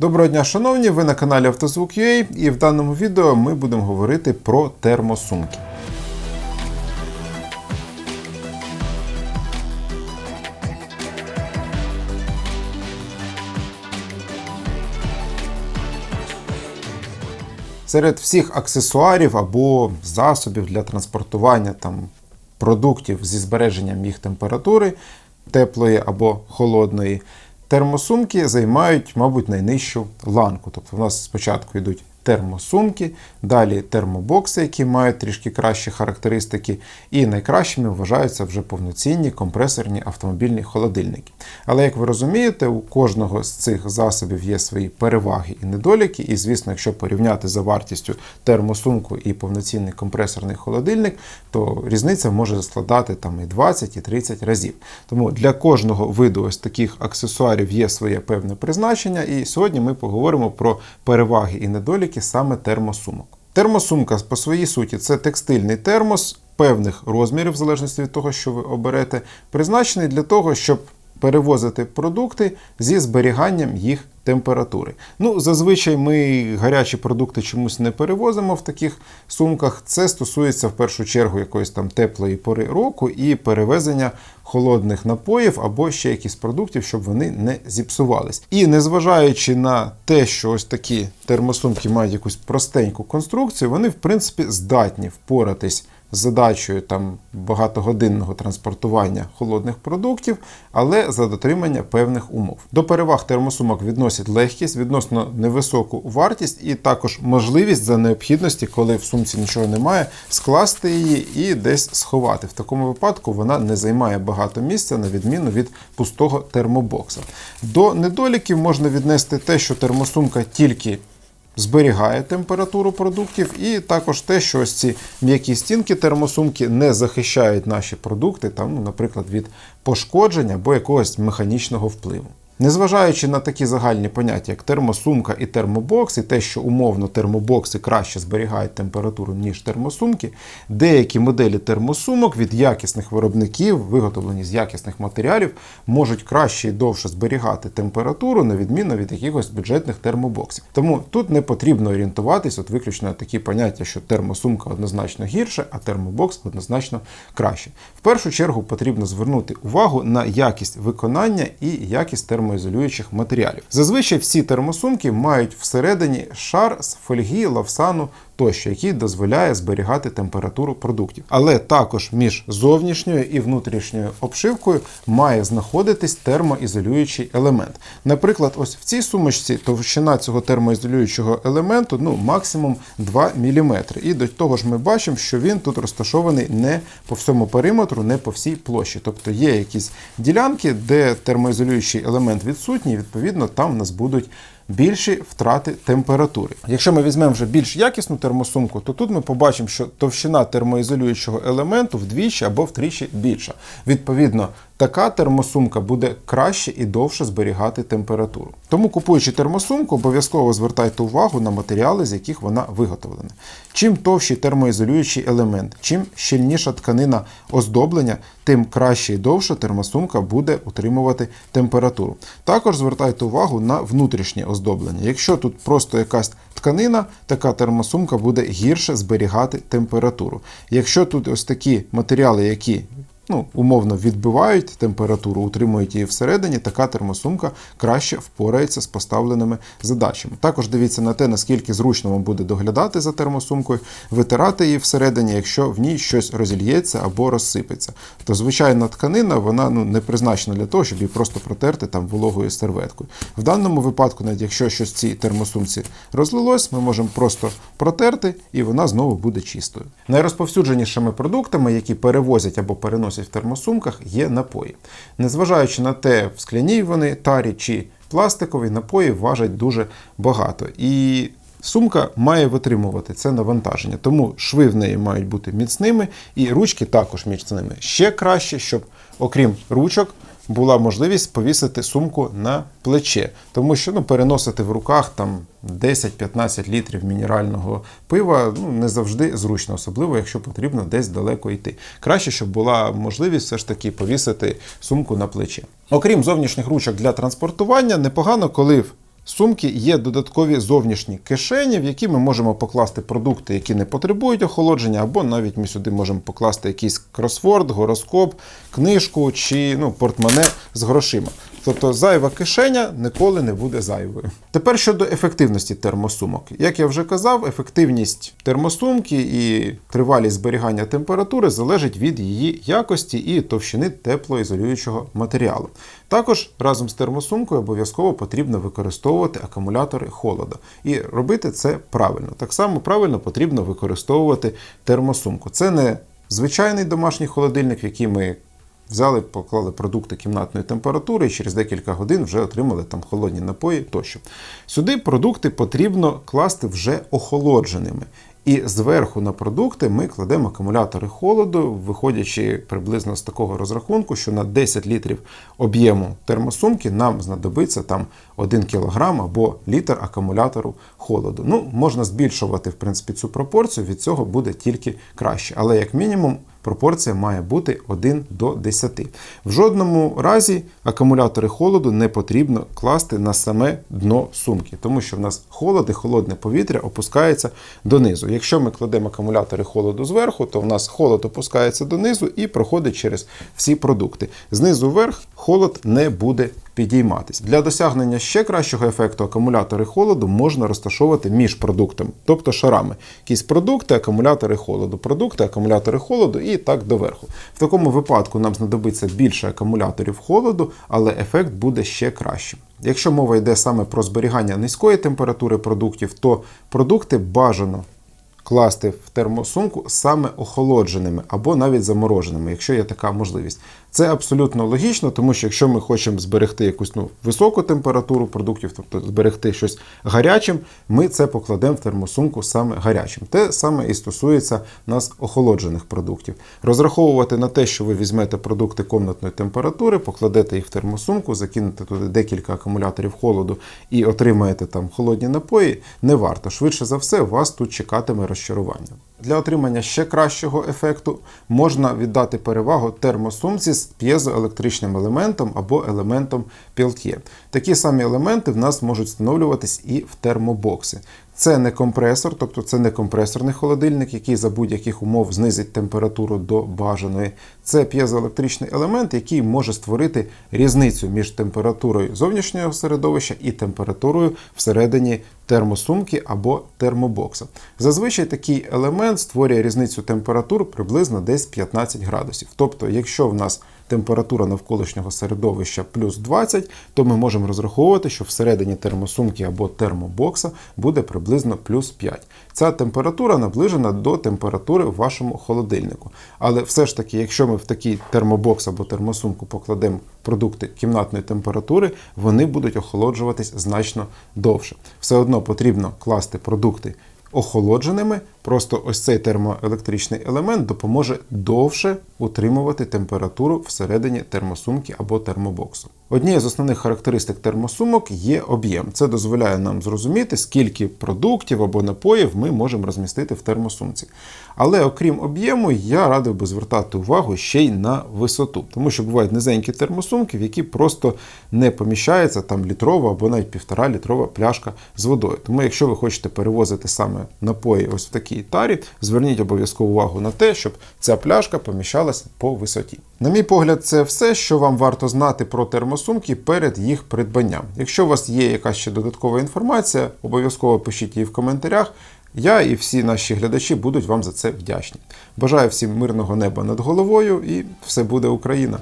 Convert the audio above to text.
Доброго дня, шановні! Ви на каналі Автозвук.ua і в даному відео ми будемо говорити про термосумки. Серед всіх аксесуарів або засобів для транспортування там, продуктів зі збереженням їх температури, теплої або холодної, термосумки займають, мабуть, найнижчу ланку. Тобто в нас спочатку йдуть термосумки, далі термобокси, які мають трішки кращі характеристики, і найкращими вважаються вже повноцінні компресорні автомобільні холодильники. Але як ви розумієте, у кожного з цих засобів є свої переваги і недоліки, і звісно, якщо порівняти за вартістю термосумку і повноцінний компресорний холодильник, то різниця може складати там і 20, і 30 разів. Тому для кожного виду ось таких аксесуарів є своє певне призначення, і сьогодні ми поговоримо про переваги і недоліки саме термосумок. Термосумка по своїй суті це текстильний термос певних розмірів, в залежності від того, що ви оберете, призначений для того, щоб перевозити продукти зі зберіганням їх температури. Ну, зазвичай ми гарячі продукти чомусь не перевозимо в таких сумках. Це стосується в першу чергу якоїсь там теплої пори року і перевезення холодних напоїв або ще якісь продуктів, щоб вони не зіпсувались. І незважаючи на те, що ось такі термосумки мають якусь простеньку конструкцію, вони в принципі здатні впоратись задачею там багатогодинного транспортування холодних продуктів, але за дотримання певних умов. До переваг термосумок відносять легкість, відносно невисоку вартість і також можливість за необхідності, коли в сумці нічого немає, скласти її і десь сховати. В такому випадку вона не займає багато місця, на відміну від пустого термобокса. До недоліків можна віднести те, що термосумка тільки зберігає температуру продуктів, і також те, що ось ці м'які стінки термосумки не захищають наші продукти, там, ну, наприклад, від пошкодження або якогось механічного впливу. Незважаючи на такі загальні поняття, як термосумка і термобокс, і те, що умовно термобокси краще зберігають температуру, ніж термосумки, деякі моделі термосумок від якісних виробників, виготовлені з якісних матеріалів, можуть краще і довше зберігати температуру, на відміну від якихось бюджетних термобоксів. Тому тут не потрібно орієнтуватись от виключно на такі поняття, що термосумка однозначно гірше, а термобокс однозначно краще. В першу чергу потрібно звернути увагу на якість виконання і якість термобоксів термоізолюючих матеріалів. Зазвичай всі термосумки мають всередині шар з фольги, лавсану тощо, який дозволяє зберігати температуру продуктів. Але також між зовнішньою і внутрішньою обшивкою має знаходитись термоізолюючий елемент. Наприклад, ось в цій сумочці товщина цього термоізолюючого елементу ну, максимум 2 мм. І до того ж ми бачимо, що він тут розташований не по всьому периметру, не по всій площі. Тобто є якісь ділянки, де термоізолюючий елемент відсутній, відповідно, там в нас будуть більші втрати температури. Якщо ми візьмемо вже більш якісну термосумку, то тут ми побачимо, що товщина термоізолюючого елементу вдвічі або втричі більша. Відповідно, така термосумка буде краще і довше зберігати температуру. Тому, купуючи термосумку, обов'язково звертайте увагу на матеріали, з яких вона виготовлена. Чим товщий термоізолюючий елемент, чим щільніша тканина оздоблення, тим краще і довше термосумка буде утримувати температуру. Також звертайте увагу на внутрішнє оздоблення. Якщо тут просто якась тканина, така термосумка буде гірше зберігати температуру. Якщо тут ось такі матеріали, які ну, умовно відбивають температуру, утримують її всередині, така термосумка краще впорається з поставленими задачами. Також дивіться на те, наскільки зручно вам буде доглядати за термосумкою, витирати її всередині, якщо в ній щось розільється або розсипеться. То звичайна тканина вона ну, не призначена для того, щоб її просто протерти там вологою серветкою. В даному випадку, навіть якщо щось в цій термосумці розлилось, ми можемо просто протерти і вона знову буде чистою. Найрозповсюдженішими продуктами, які перевозять або переносять в термосумках є напої. Незважаючи на те, в скляній вони тарі чи пластикові напої важать дуже багато. І Сумка має витримувати це навантаження, тому шви в неї мають бути міцними, і ручки також міцними. Ще краще, щоб, окрім ручок, була можливість повісити сумку на плече, тому що ну, переносити в руках там 10-15 літрів мінерального пива ну, не завжди зручно, особливо якщо потрібно десь далеко йти. Краще, щоб була можливість все ж таки повісити сумку на плече. Окрім зовнішніх ручок для транспортування, непогано, коли в сумки є додаткові зовнішні кишені, в які ми можемо покласти продукти, які не потребують охолодження, або навіть ми сюди можемо покласти якийсь кросворд, гороскоп, книжку чи ну, портмоне з грошима. Тобто зайва кишеня ніколи не буде зайвою. Тепер щодо ефективності термосумок. Як я вже казав, ефективність термосумки і тривалість зберігання температури залежить від її якості і товщини теплоізолюючого матеріалу. Також разом з термосумкою обов'язково потрібно використовувати акумулятори холода. І робити це правильно. Так само правильно потрібно використовувати термосумку. Це не звичайний домашній холодильник, в який ми Взяли, поклали продукти кімнатної температури і через декілька годин вже отримали там холодні напої тощо. Сюди продукти потрібно класти вже охолодженими. І зверху на продукти ми кладемо акумулятори холоду, виходячи приблизно з такого розрахунку, що на 10 літрів об'єму термосумки нам знадобиться там 1 кг або літр акумулятору холоду. Ну, можна збільшувати в принципі цю пропорцію, від цього буде тільки краще. Але як мінімум пропорція має бути 1 до 10. В жодному разі акумулятори холоду не потрібно класти на саме дно сумки, тому що в нас холод і холодне повітря опускається донизу. Якщо ми кладемо акумулятори холоду зверху, то в нас холод опускається донизу і проходить через всі продукти. Знизу вверх холод не буде підійматись. Для досягнення ще кращого ефекту акумулятори холоду можна розташовувати між продуктами, тобто шарами. Якісь продукти, акумулятори холоду, продукти, акумулятори холоду і так доверху. В такому випадку нам знадобиться більше акумуляторів холоду, але ефект буде ще кращим. Якщо мова йде саме про зберігання низької температури продуктів, то продукти бажано класти в термосумку саме охолодженими або навіть замороженими, якщо є така можливість. Це абсолютно логічно, тому що якщо ми хочемо зберегти якусь ну, високу температуру продуктів, тобто зберегти щось гарячим, ми це покладемо в термосумку саме гарячим. Те саме і стосується нас охолоджених продуктів. Розраховувати на те, що ви візьмете продукти комнатної температури, покладете їх в термосумку, закинете туди декілька акумуляторів холоду і отримаєте там холодні напої, не варто. Швидше за все, вас тут чекатиме розчарування. Для отримання ще кращого ефекту можна віддати перевагу термосумці з п'єзоелектричним елементом або елементом Peltier. Такі самі елементи в нас можуть встановлюватись і в термобокси. Це не компресор, тобто це не компресорний холодильник, який за будь-яких умов знизить температуру до бажаної. Це п'єзоелектричний елемент, який може створити різницю між температурою зовнішнього середовища і температурою всередині термосумки або термобокса. Зазвичай такий елемент створює різницю температур приблизно десь 15 градусів. Тобто, якщо в нас температура навколишнього середовища плюс 20, то ми можемо розраховувати, що всередині термосумки або термобокса буде приблизно плюс 5. Ця температура наближена до температури в вашому холодильнику. Але все ж таки, якщо ми в такий термобокс або термосумку покладемо продукти кімнатної температури, вони будуть охолоджуватись значно довше. Все одно потрібно класти продукти охолодженими, просто ось цей термоелектричний елемент допоможе довше утримувати температуру всередині термосумки або термобоксу. Однією з основних характеристик термосумок є об'єм. Це дозволяє нам зрозуміти, скільки продуктів або напоїв ми можемо розмістити в термосумці. Але окрім об'єму, я радив би звертати увагу ще й на висоту, тому що бувають низенькі термосумки, в які просто не поміщається там літрова або навіть півтора літрова пляшка з водою. Тому, якщо ви хочете перевозити саме напої ось в такій тарі, зверніть обов'язково увагу на те, щоб ця пляшка поміщалася по висоті. На мій погляд, це все, що вам варто знати про термосумки перед їх придбанням. Якщо у вас є якась ще додаткова інформація, обов'язково пишіть її в коментарях. Я і всі наші глядачі будуть вам за це вдячні. Бажаю всім мирного неба над головою і все буде Україна!